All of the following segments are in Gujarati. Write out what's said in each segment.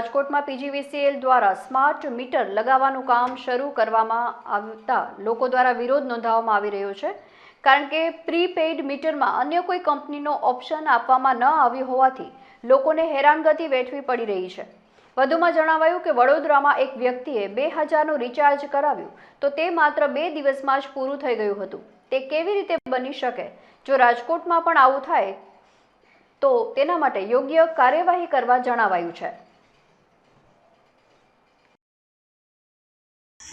રાજકોટમાં પીજીવીસીએલ દ્વારા સ્માર્ટ મીટર લગાવવાનું કામ શરૂ કરવામાં આવતા લોકો દ્વારા વિરોધ નોંધાવવામાં આવી રહ્યો છે. કારણ કે પ્રીપેઇડ મીટરમાં અન્ય કોઈ કંપનીનો ઓપ્શન આપવામાં ન આવ્યો હોવાથી લોકોને હેરાનગતિ વેઠવી પડી રહી છે. વધુમાં જણાવાયું કે વડોદરામાં એક વ્યક્તિએ બે હજારનું રિચાર્જ કરાવ્યું તો તે માત્ર બે દિવસમાં જ પૂરું થઈ ગયું હતું. તે કેવી રીતે બની શકે? જો રાજકોટમાં પણ આવું થાય તો તેના માટે યોગ્ય કાર્યવાહી કરવા જણાવાયું છે.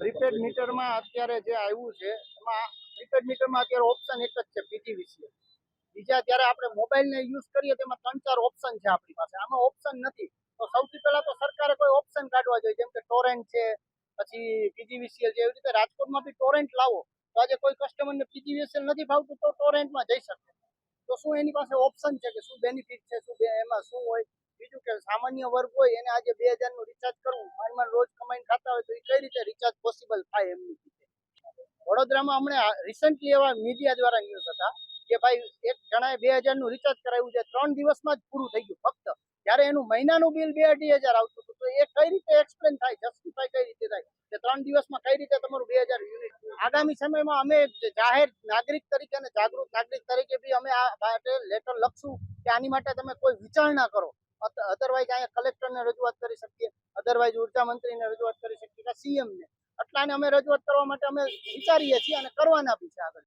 પ્રીપેડ મીટરમાં અત્યારે જે આવ્યું છે, એમાં પ્રીપેડ મીટરમાં અત્યારે ઓપ્શન એક જ છે પીજીવીસીએલ બીજા જ્યારે આપણે મોબાઈલને યુઝ કરીએ તેમાં ત્રણ ચાર ઓપ્શન છે આપણી પાસે. આમાં ઓપ્શન નથી. તો સૌથી પહેલા તો સરકારે કોઈ ઓપ્શન કાઢવા જોઈએ, જેમ કે ટોરેન્ટ છે, પછી પીજીવીસીએલ છે એવી રીતે રાજકોટમાં બી ટોરેન્ટ લાવો, તો આજે કોઈ કસ્ટમરને પીજીવીસીએલ નથી ભાવતું તો ટોરેન્ટમાં જઈ શકે. તો શું એની પાસે ઓપ્શન છે કે શું બેનિફિટ છે, શું એમાં શું હોય? બીજું કે સામાન્ય વર્ગ હોય એને આજે બે હજારનું રિચાર્જ કરવું માંડ રોજ કમાઈને ખાતા હોય તો એ કઈ રીતે રિચાર્જ પોસિબલ થાય એમની વડોદરામાં હમણાં રિસન્ટલી એવા મીડિયા દ્વારા ન્યૂઝ હતા કે ભાઈ એક જણાએ બે હજારનું રિચાર્જ કરાવ્યું છે, ત્રણ દિવસમાં જ પૂરું થઈ ગયું ફક્ત. જ્યારે એનું મહિનાનું બિલ બે અઢી હજાર આવતું હતું, તો એ કઈ રીતે એક્સપ્લેન થાય જસ્ટિફાય કઈ રીતે થાય? કે ત્રણ દિવસમાં કઈ રીતે તમારું બે હજાર યુનિટ આગામી સમયમાં અમે જાહેર નાગરિક તરીકે અને જાગૃત નાગરિક તરીકે બી અમે આ માટે લેટર લખશું કે આની માટે તમે કોઈ વિચારણા કરો. અધરવાઇઝ અહીંયા કલેક્ટરને રજૂઆત કરી શકીએ. અધરવાઇઝ ઊર્જા મંત્રીને રજૂઆત કરી શકીએ સીએમને એટલાને અમે રજૂઆત કરવા માટે અમે વિચારીએ છીએ અને કરવાના બી છે આગળ.